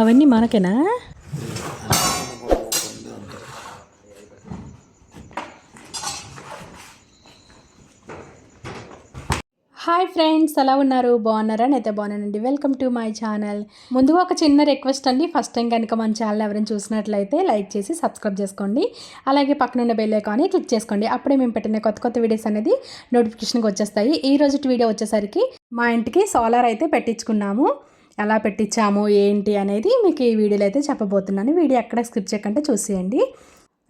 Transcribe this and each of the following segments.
అవన్నీ మనకేనా? Hi friends ఎలా ఉన్నారు? బాగున్నారా? నేనైతే బాగున్నానండి. వెల్కమ్ టు మై ఛానల్ ముందుగా ఒక చిన్న రిక్వెస్ట్ అండి. ఫస్ట్ టైం కనుక మన ఛానల్ ఎవరైనా చూసినట్లయితే లైక్ చేసి సబ్స్క్రైబ్ చేసుకోండి. అలాగే పక్కన ఉన్న బెల్ ఐకాన్ని క్లిక్ చేసుకోండి. అప్పుడే మేము పెట్టిన కొత్త కొత్త వీడియోస్ అనేది నోటిఫికేషన్కి వచ్చేస్తాయి. ఈ రోజు వీడియో వచ్చేసరికి మా ఇంటికి సోలార్ అయితే పెట్టించుకున్నాము. ఎలా పెట్టించాము ఏంటి అనేది మీకు ఈ వీడియోలో అయితే చెప్పబోతున్నాను. వీడియో ఎక్కడ స్క్రిప్ట్ చేయకుండా చూసేయండి.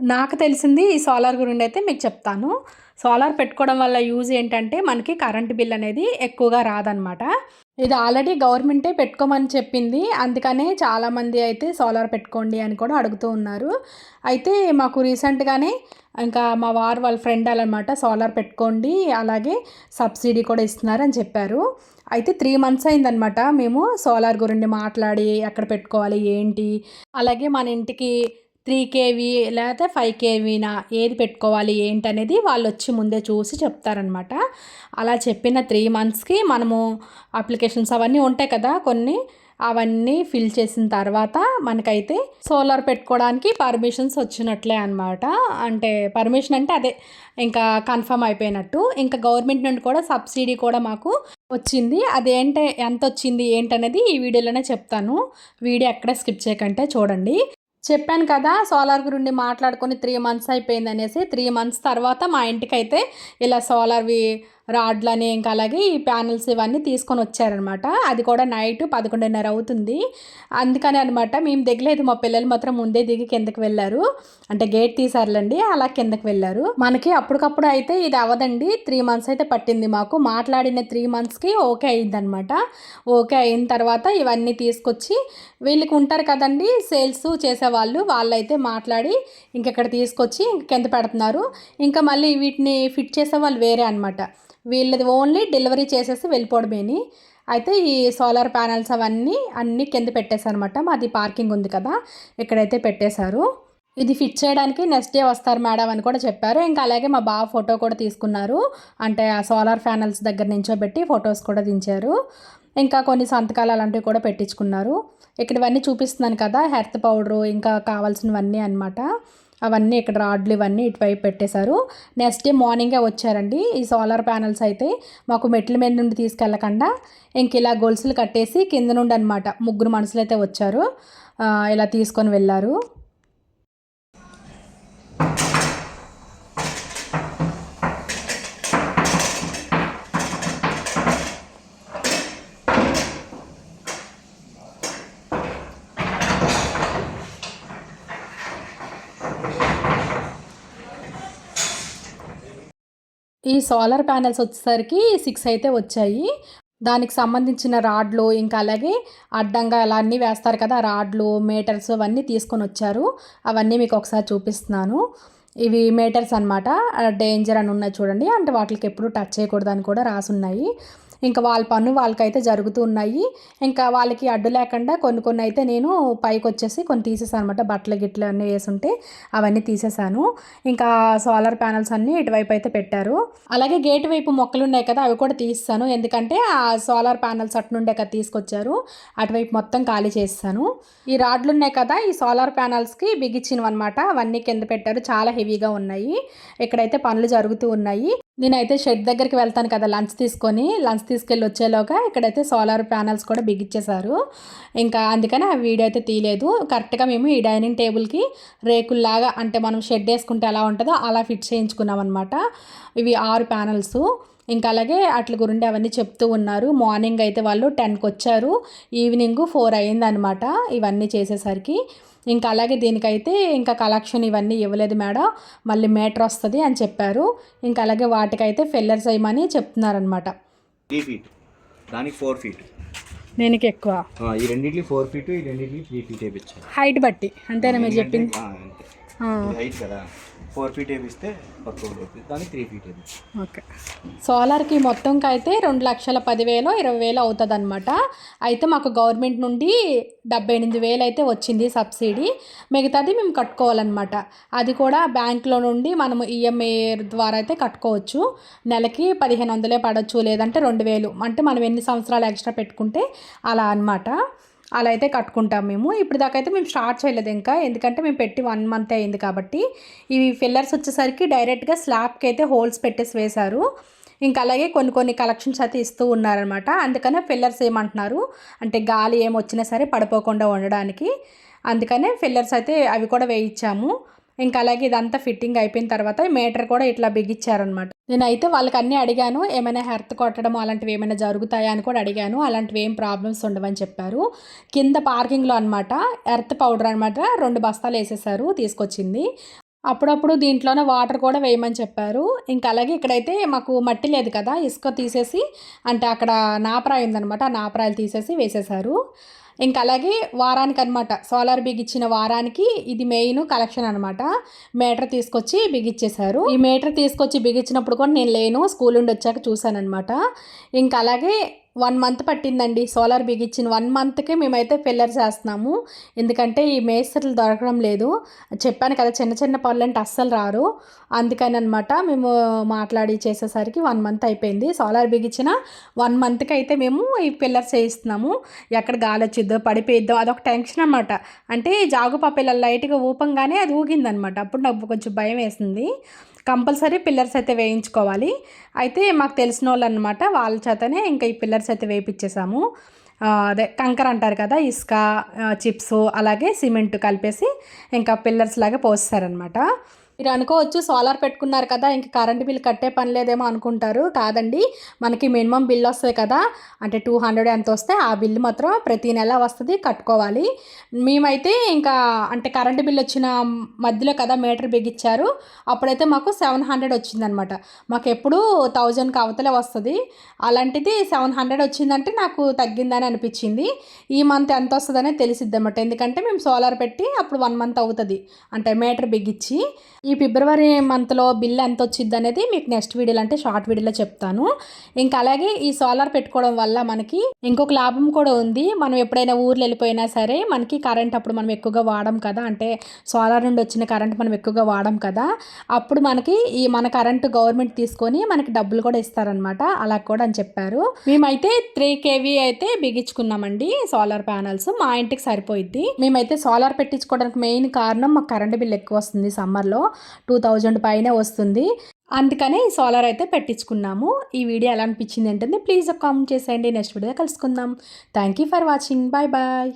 నాకు తెలిసింది ఈ సోలార్ గురించి అయితే మీకు చెప్తాను. సోలార్ పెట్టుకోవడం వల్ల యూజ్ ఏంటంటే మనకి కరెంట్ బిల్ అనేది ఎక్కువగా రాదనమాట ఇది ఆల్రెడీ గవర్నమెంటే పెట్టుకోమని చెప్పింది. అందుకనే చాలామంది అయితే సోలార్ పెట్టుకోండి అని కూడా అడుగుతూ ఉన్నారు. అయితే మాకు రీసెంట్గానే ఇంకా మా వారు వాళ్ళ ఫ్రెండ్ అనమాట సోలార్ పెట్టుకోండి అలాగే సబ్సిడీ కూడా ఇస్తున్నారు అని చెప్పారు. అయితే త్రీ మంత్స్ అయిందనమాట మేము సోలార్ గురించి మాట్లాడి ఎక్కడ పెట్టుకోవాలి ఏంటి? అలాగే మన ఇంటికి త్రీ కేవీ లేకపోతే ఫైవ్ కేవీనా ఏది పెట్టుకోవాలి ఏంటి అనేది వాళ్ళు వచ్చి ముందే చూసి చెప్తారనమాట అలా చెప్పిన త్రీ మంత్స్కి మనము అప్లికేషన్స్ అవన్నీ ఉంటాయి కదా కొన్ని అవన్నీ ఫిల్ చేసిన తర్వాత మనకైతే సోలార్ పెట్టుకోవడానికి పర్మిషన్స్ వచ్చినట్లే అనమాట అంటే పర్మిషన్ అంటే అదే ఇంకా కన్ఫర్మ్ అయిపోయినట్టు. ఇంకా గవర్నమెంట్ నుండి కూడా సబ్సిడీ కూడా మాకు వచ్చింది. అదేంటే ఎంత వచ్చింది ఏంటనేది ఈ వీడియోలోనే చెప్తాను. వీడియో ఎక్కడ స్కిప్ చేయకంటే చూడండి. చెప్పాను కదా సోలార్ గురించి మాట్లాడుకొని త్రీ మంత్స్ అయిపోయింది అనేసి త్రీ మంత్స్ తర్వాత మా ఇంటికైతే ఇలా సోలార్వి రాడ్లని ఇంకా అలాగే ఈ ప్యానల్స్ ఇవన్నీ తీసుకొని వచ్చారనమాట. అది కూడా నైట్ పదకొండున్నర అవుతుంది. అందుకని అనమాట మేము దిగలేదు. మా పిల్లలు మాత్రం ముందే దిగి కిందకి వెళ్ళారు. అంటే గేట్ తీసారులండి అలా కిందకి వెళ్ళారు. మనకి అప్పటికప్పుడు అయితే ఇది అవ్వదండి. త్రీ మంత్స్ అయితే పట్టింది మాకు. మాట్లాడిన త్రీ మంత్స్కి ఓకే అయిందనమాట. ఓకే అయిన తర్వాత ఇవన్నీ తీసుకొచ్చి వీళ్ళకి ఉంటారు కదండి సేల్స్ చేసేవాళ్ళు. వాళ్ళైతే మాట్లాడి ఇంకెక్కడ తీసుకొచ్చి ఇంక కింద పెడుతున్నారు. ఇంకా మళ్ళీ వీటిని ఫిట్ చేసే వాళ్ళు వేరే అనమాట. వీళ్ళది ఓన్లీ డెలివరీ చేసేసి వెళ్ళిపోవడమేని. అయితే ఈ సోలార్ ప్యానల్స్ అవన్నీ అన్నీ కింద పెట్టేశారనమాట మాది పార్కింగ్ ఉంది కదా ఇక్కడైతే పెట్టేశారు. ఇది ఫిట్ చేయడానికి నెక్స్ట్ డే వస్తారు మేడం అని కూడా చెప్పారు. ఇంకా అలాగే మా బావ ఫోటో కూడా తీసుకున్నారు. అంటే ఆ సోలార్ ప్యానల్స్ దగ్గర నించోబెట్టి ఫొటోస్ కూడా దించారు. ఇంకా కొన్ని సంతకాలు అలాంటివి కూడా పెట్టించుకున్నారు. ఇక్కడ ఇవన్నీ చూపిస్తున్నాను కదా హెర్త్ పౌడరు ఇంకా కావాల్సినవన్నీ అనమాట అవన్నీ ఇక్కడ రాడ్లు ఇవన్నీ ఇటువైపు పెట్టేశారు. నెక్స్ట్ డే మార్నింగే వచ్చారండి. ఈ సోలార్ ప్యానల్స్ అయితే మాకు మెట్ల మీద నుండి తీసుకెళ్ళకుండా ఇంక ఇలా గొలుసులు కట్టేసి కింద నుండి అనమాట ముగ్గురు మనుషులు అయితే వచ్చారు ఇలా తీసుకొని వెళ్ళారు. ఈ సోలార్ ప్యానెల్స్ వచ్చేసరికి సిక్స్ అయితే వచ్చాయి. దానికి సంబంధించిన రాడ్లు ఇంకా అలాగే అడ్డంగా అలా అన్నీ వేస్తారు కదా రాడ్లు మీటర్స్ అవన్నీ తీసుకొని వచ్చారు. అవన్నీ మీకు ఒకసారి చూపిస్తున్నాను. ఇవి మీటర్స్ అనమాట డేంజర్ అని ఉన్నాయి చూడండి. అంటే వాటికి ఎప్పుడు టచ్ చేయకూడదు అని కూడా రాసి ఉన్నాయి. ఇంకా వాళ్ళ పన్ను వాళ్ళకైతే జరుగుతూ ఉన్నాయి ఇంకా వాళ్ళకి అడ్డు లేకుండా కొన్ని కొన్ని అయితే నేను పైకి వచ్చేసి కొన్ని తీసేసాను అనమాట బట్టలు గిట్లు అన్నీ వేసుంటే అవన్నీ తీసేసాను. ఇంకా సోలార్ ప్యానల్స్ అన్నీ ఇటువైపు అయితే పెట్టారు. అలాగే గేట్ వైపు మొక్కలు ఉన్నాయి కదా అవి కూడా తీస్తాను ఎందుకంటే ఆ సోలార్ ప్యానల్స్ అటు నుండే కదా తీసుకొచ్చారు. అటువైపు మొత్తం ఖాళీ చేస్తాను ఈ రాడ్లు ఉన్నాయి కదా ఈ సోలార్ ప్యానల్స్కి బిగించినవి అనమాట అవన్నీ కింద పెట్టారు. చాలా హెవీగా ఉన్నాయి. ఇక్కడైతే పనులు జరుగుతూ ఉన్నాయి. నేనైతే షెడ్ దగ్గరికి వెళ్తాను కదా లంచ్ తీసుకొని. లంచ్ తీసుకెళ్ళి వచ్చేలోగా ఇక్కడైతే సోలార్ ప్యానల్స్ కూడా బిగించేశారు ఇంకా అందుకని ఆ వీడియో అయితే తీయలేదు. కరెక్ట్గా మేము ఈ డైనింగ్ టేబుల్కి రేకుల్లాగా అంటే మనం షెడ్ వేసుకుంటే ఎలా ఉంటుందో అలా ఫిట్ చేయించుకున్నాం అనమాట ఇవి ఆరు ప్యానల్స్. ఇంకా అలాగే అట్ల గురించి అవన్నీ చెప్తూ ఉన్నారు. మార్నింగ్ అయితే వాళ్ళు టెన్కి వచ్చారు ఈవినింగ్ ఫోర్ అయిందనమాట ఇవన్నీ చేసేసరికి. ఇంకా అలాగే దీనికైతే ఇంకా కలెక్షన్ ఇవన్నీ ఇవ్వలేదు మేడం. మళ్ళీ మీటర్ వస్తుంది అని చెప్పారు. ఇంకా అలాగే వాటికైతే ఫిల్లర్స్ వేయమని చెప్తున్నారనమాట త్రీ ఫీట్. దానికి ఫోర్ ఫీట్. దీనికి ఎక్కువ? ఈ రెండింటికి ఫోర్ ఫీట్ ఈ రెండింటికి త్రీ ఫీట్ హైట్ బట్టి. అంతేనా మీరు చెప్పింది? హైట్ కదా. ఫోర్ ఫీట్ వేపిస్తే దానికి త్రీ ఫీట్ ఓకే. సోలార్కి మొత్తంకి అయితే రెండు లక్షల పదివేలు ఇరవై వేలు అవుతుంది అనమాట అయితే మాకు గవర్నమెంట్ నుండి డెబ్బై ఎనిమిది వేలు అయితే వచ్చింది సబ్సిడీ. మిగతాది మేము కట్టుకోవాలన్నమాట. అది కూడా బ్యాంక్లో నుండి మనము ఈఎంఐ ద్వారా అయితే కట్టుకోవచ్చు. నెలకి పదిహేను వందలే పడవచ్చు లేదంటే రెండు వేలు. అంటే మనం ఎన్ని సంవత్సరాలు ఎక్స్ట్రా పెట్టుకుంటే అలా అన్నమాట. అలా అయితే కట్టుకుంటాం మేము. ఇప్పుడు దాకా అయితే మేము స్టార్ట్ చేయలేదు ఇంకా. ఎందుకంటే మేము పెట్టి వన్ మంత్ అయింది కాబట్టి. ఇవి ఫిల్లర్స్ వచ్చేసరికి డైరెక్ట్గా స్లాబ్కి అయితే హోల్స్ పెట్టేసి వేశారు. ఇంకా అలాగే కొన్ని కొన్ని కలెక్షన్స్ అయితే ఇస్తూ ఉన్నారనమాట అందుకనే ఫిల్లర్స్ ఏమంటున్నారు? అంటే గాలి ఏమొచ్చినా వచ్చినా సరే పడిపోకుండా ఉండడానికి. అందుకనే ఫిల్లర్స్ అయితే అవి కూడా వేయించాము. ఇంకా అలాగే ఇదంతా ఫిట్టింగ్ అయిపోయిన తర్వాత మీటర్ కూడా ఇట్లా బిగించారనమాట నేనైతే వాళ్ళకి అన్నీ అడిగాను ఏమైనా హెర్త్ కొట్టడం అలాంటివి ఏమైనా జరుగుతాయా అని కూడా అడిగాను. అలాంటివి ఏం ప్రాబ్లమ్స్ ఉండవని చెప్పారు. కింద పార్కింగ్లో అనమాట ఎర్త్ పౌడర్ అనమాట రెండు బస్తాలు వేసేసారు తీసుకొచ్చింది. అప్పుడప్పుడు దీంట్లోనే వాటర్ కూడా వేయమని చెప్పారు. ఇంకా అలాగే ఇక్కడైతే మాకు మట్టి లేదు కదా ఇసుక తీసేసి అంటే అక్కడ నాపరాయి ఉందనమాట ఆ నాపరాయలు తీసేసి వేసేసారు. ఇంకా అలాగే వారానికి అనమాట సోలార్ బిగిచ్చిన వారానికి ఇది మెయిన్ కలెక్షన్ అనమాట మీటర్ తీసుకొచ్చి బిగిచ్చేశారు ఈ మీటర్ తీసుకొచ్చి బిగించినప్పుడు కూడా నేను లేను. స్కూల్ నుండి వచ్చాక చూశాను అనమాట ఇంకా అలాగే వన్ మంత్ పట్టిందండి సోలార్ బిగిచ్చిన వన్ మంత్కి మేమైతే ఫిల్లర్ చేస్తున్నాము. ఎందుకంటే ఈ మేస్త్రులు దొరకడం లేదు. చెప్పాను కదా చిన్న చిన్న పనులు అంటే అస్సలు రారు. అందుకని అనమాట మేము మాట్లాడి చేసేసరికి వన్ మంత్ అయిపోయింది. సోలార్ బిగించిన వన్ మంత్కి అయితే మేము ఈ పిల్లర్ చేయిస్తున్నాము. ఎక్కడ గాలి వచ్చిద్దో పడిపోయిద్దో అదొక టెన్షన్ అనమాట అంటే జాగుపా పిల్లలు లైట్గా ఊపంగానే అది ఊగిందనమాట. అప్పుడు నాకు కొంచెం భయం వేసింది. కంపల్సరీ పిల్లర్స్ అయితే వేయించుకోవాలి. అయితే మాకు తెలిసిన వాళ్ళు అనమాట వాళ్ళ చేతనే ఇంకా ఈ పిల్లర్స్ అయితే వేయించేసాము అదే కంకర అంటారు కదా ఇసుక చిప్స్ అలాగే సిమెంట్ కలిపేసి ఇంకా పిల్లర్స్ లాగా పోస్తారనమాట మీరు అనుకోవచ్చు సోలార్ పెట్టుకున్నారు కదా ఇంక కరెంట్ బిల్ కట్టే పని లేదేమో అనుకుంటారు. కాదండి మనకి మినిమం బిల్ వస్తుంది కదా అంటే టూ హండ్రెడ్ ఎంత వస్తే ఆ బిల్ మాత్రం ప్రతి నెల వస్తుంది కట్టుకోవాలి. మేమైతే ఇంకా అంటే కరెంట్ బిల్ వచ్చిన మధ్యలో కదా మీటర్ బిగించారు అప్పుడైతే మాకు సెవెన్ హండ్రెడ్ వచ్చిందనమాట. మాకు ఎప్పుడు థౌజండ్కి అవతలే వస్తుంది. అలాంటిది సెవెన్ హండ్రెడ్ వచ్చిందంటే నాకు తగ్గిందని అనిపించింది. ఈ మంత్ ఎంత వస్తుందనే తెలిసిద్ది అనమాట ఎందుకంటే మేము సోలార్ పెట్టి అప్పుడు వన్ మంత్ అవుతుంది అంటే మీటర్ బిగించి. ఈ ఫిబ్రవరి మంత్లో బిల్ ఎంత వచ్చింది అనేది మీకు నెక్స్ట్ వీడియోలో అంటే షార్ట్ వీడియోలో చెప్తాను. ఇంకా అలాగే ఈ సోలార్ పెట్టుకోవడం వల్ల మనకి ఇంకొక లాభం కూడా ఉంది. మనం ఎప్పుడైనా ఊర్లు వెళ్ళిపోయినా సరే మనకి కరెంట్ అప్పుడు మనం ఎక్కువగా వాడం కదా. అంటే సోలార్ నుండి వచ్చిన కరెంట్ మనం ఎక్కువగా వాడం కదా. అప్పుడు మనకి ఈ మన కరెంట్ గవర్నమెంట్ తీసుకొని మనకి డబ్బులు కూడా ఇస్తారనమాట. అలా కూడా అని చెప్పారు. మేమైతే త్రీ కేవీ అయితే బిగించుకున్నామండి సోలార్ ప్యానల్స్. మా ఇంటికి సరిపోయిద్ది. మేమైతే సోలార్ పెట్టించుకోవడానికి మెయిన్ కారణం మాకు కరెంట్ బిల్ ఎక్కువ వస్తుంది సమ్మర్లో. టూ థౌజండ్ పైనే వస్తుంది. అందుకనే ఈ సోలార్ అయితే పెట్టించుకున్నాము. ఈ వీడియో ఎలా అనిపించింది ఏంటంటే ప్లీజ్ కామెంట్ చేసేయండి. నెక్స్ట్ వీడియో కలుసుకుందాం. Thank you for watching. Bye bye.